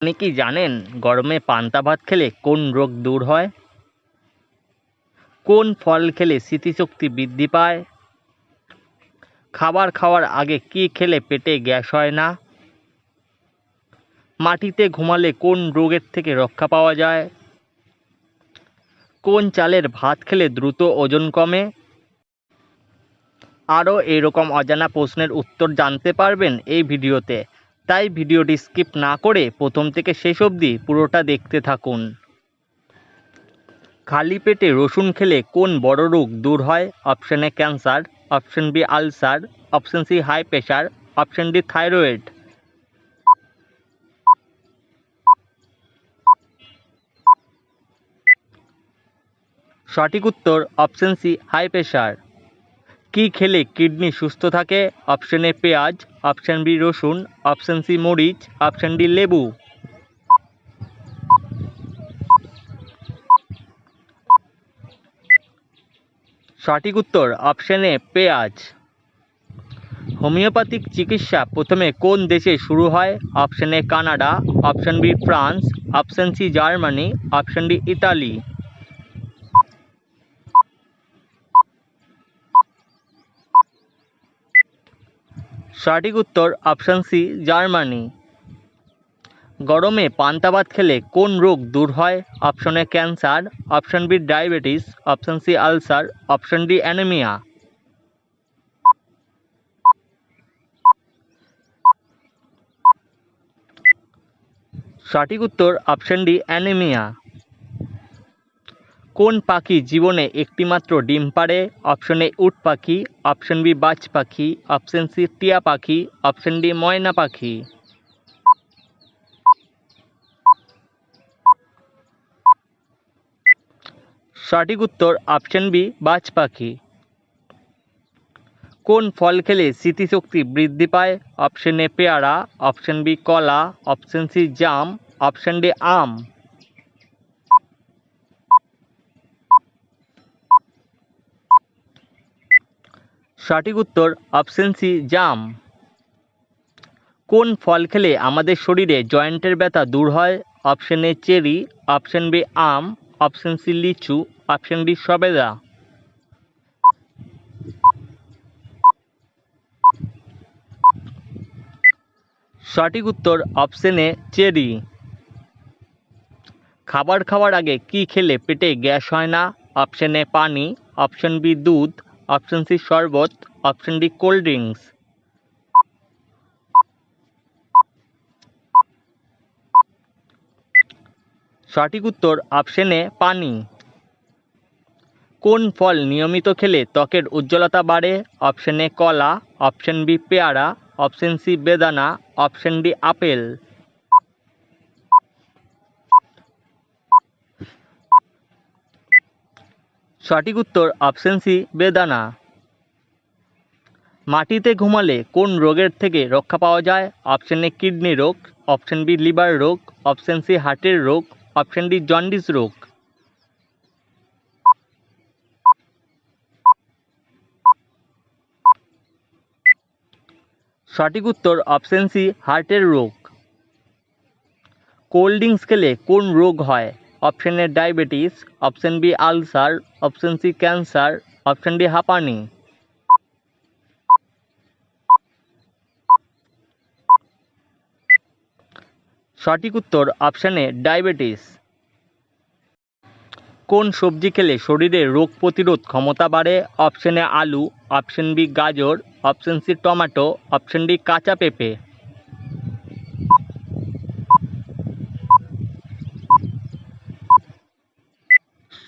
আপনি কি জানেন গরমে পান্তা ভাত খেলে কোন রোগ দূর হয়? কোন ফল খেলে স্মৃতিশক্তি বৃদ্ধি পায়? খাবার খাওয়ার আগে কি খেলে পেটে গ্যাস হয় না? মাটিতে ঘুমালে কোন রোগের থেকে রক্ষা পাওয়া যায়? কোন চালের ভাত খেলে দ্রুত ওজন কমে? আরও এরকম অজানা প্রশ্নের উত্তর জানতে পারবেন এই ভিডিওতে। তাই ভিডিওটি স্কিপ না করে প্রথম থেকে শেষ অবধি পুরোটা দেখতে থাকুন। খালি পেটে রসুন খেলে কোন বড় রোগ দূর হয়? Option A cancer, option B ulcer, option C high pressure option D thyroid. সঠিক উত্তর অপশন সি হাই প্রেশার কি খেলে কিডনি সুস্থ থাকে? অপশন এ পেঁয়াজ, অপশন বি রসুন, অপশন সি মরিচ, অপশন ডি লেবু। সঠিক উত্তর, অপশন এ পেঁয়াজ। হোমিওপ্যাথিক চিকিৎসা প্রথমে কোন দেশে শুরু হয়? Option A Canada, option B France, option C Germany, option D Italy. সঠিক উত্তর অপশন সি জার্মানি। গরমে পান্তা ভাত খেলে কোন রোগ দূর হয়? Option A cancer option B diabetes option C ulcer option D anaemia সঠিক উত্তর অপশন ডি অ্যানিমিয়া কোন পাখি জীবনে একটিমাত্র ডিম পাড়ে? অপশন এ উট পাখি, অপশন বি বাজ পাখি, অপশন সি টিয়া পাখি, অপশন ডি ময়না পাখি। সঠিক উত্তর অপশন বি বাজ পাখি। কোন ফল খেলে স্মৃতিশক্তি বৃদ্ধি পায়? অপশন এ পেয়ারা, অপশন বি কলা, অপশন সি জাম, অপশন ডি আম। সঠিক উত্তর অপশন সি জাম। কোন ফল খেলে আমাদের শরীরে জয়েন্টের ব্যথা দূর হয়? Option A cherry, option B um, option C লিচু, অপশন ডি সবেদা। সঠিক উত্তর অপশন এ চেরি। খাবার খাওয়ার আগে কি খেলে পেটে গ্যাস হয় না? অপশন এ পানি, অপশন বি দুধ অপশন সি শরবত অপশন ডি কোল্ড ড্রিঙ্কস সঠিক উত্তর অপশন এ পানি। কোন ফল নিয়মিত খেলে ত্বকের উজ্জ্বলতা বাড়ে? অপশন এ কলা। অপশন বি পেয়ারা। অপশন সি বেদানা। Option D apple. সঠিক উত্তর অপশন সি বেদানা। মাটিতে ঘুমালে কোন রোগের থেকে রক্ষা পাওয়া যায়? অপশন এ কিডনি রোগ, অপশন বি লিভার রোগ, অপশন সি হার্টের রোগ, অপশন ডি জন্ডিস রোগ। সঠিক উত্তর অপশন সি হার্টের রোগ। কোল্ড ড্রিঙ্কস খেলে কোন রোগ হয়? Option A diabetes, option B ulcer, option C cancer, option D হাঁপানি। সঠিক উত্তর অপশন এ ডায়াবেটিস। কোন সবজি খেলে শরীরে রোগ প্রতিরোধ ক্ষমতা বাড়ে? অপশন এ আলু, অপশন বি গাজর, option C tomato, option D কাঁচা পেঁপে।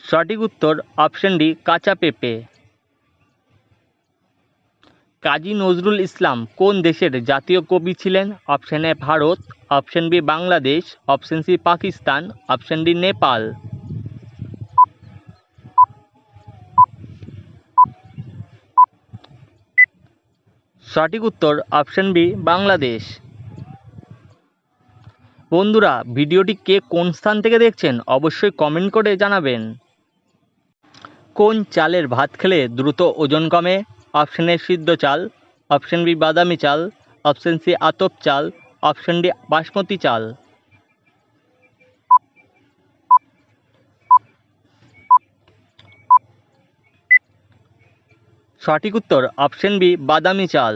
সঠিক উত্তর অপশন ডি কাঁচা পেঁপে। কাজী নজরুল ইসলাম কোন দেশের জাতীয় কবি ছিলেন? Option A Bharat. Option B Bangladesh. Option C Pakistan. Option D Nepal. সঠিক উত্তর অপশন বি বাংলাদেশ। বন্ধুরা, ভিডিওটি কে কোন স্থান থেকে দেখছেন? অবশ্যই কমেন্ট করে জানাবেন। কোন চালের ভাত খেলে দ্রুত ওজন কমে? অপশান এ সিদ্ধ চাল। অপশান বি বাদামি চাল। অপশান সি আতপ চাল। অপশান ডি বাসমতি চাল। সঠিক উত্তর অপশান বি বাদামি চাল।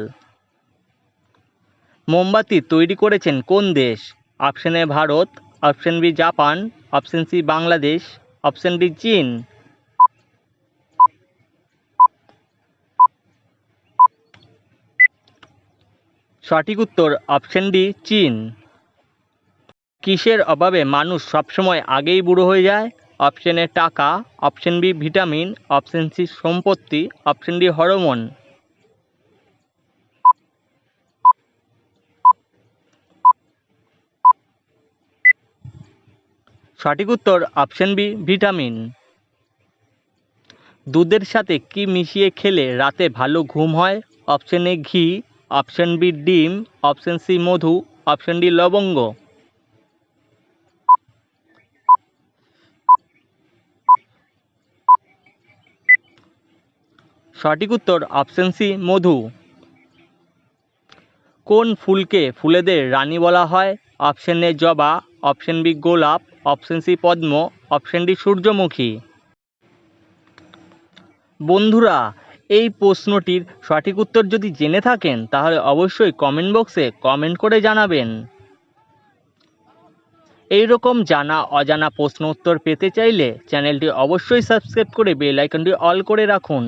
মোমবাতি তৈরি করেছেন কোন দেশ? Option A Bharat. Option B Japan. Option C Bangladesh. Option D চীন। সঠিক উত্তর অপশন ডি চীন। কিসের অভাবে মানুষ সবসময় আগেই বুড়ো হয়ে যায়? অপশন এ টাকা। Option B vitamin option C সম্পত্তি। Option D hormone. সঠিক উত্তর অপশন বি ভিটামিন দুধের সাথে কি মিশিয়ে খেলে রাতে ভালো ঘুম হয়? অপশন এ ঘি। অপশন বি ডিম, অপশন সি মধু, অপশন ডি লবঙ্গ। সঠিক উত্তর অপশন সি মধু। কোন ফুলকে ফুলেদের রানী বলা হয়? অপশন এ জবা, অপশন বি গোলাপ, অপশন সি পদ্ম, অপশন ডি সূর্যমুখী। বন্ধুরা এই প্রশ্নটির সঠিক উত্তর যদি জেনে থাকেন, তাহলে অবশ্যই কমেন্ট বক্সে কমেন্ট করে জানাবেন। এই রকম জানা, অজানা প্রশ্ন উত্তর পেতে চাইলে চ্যানেলটি অবশ্যই সাবস্ক্রাইব করে বেল আইকনটি অল করে রাখুন।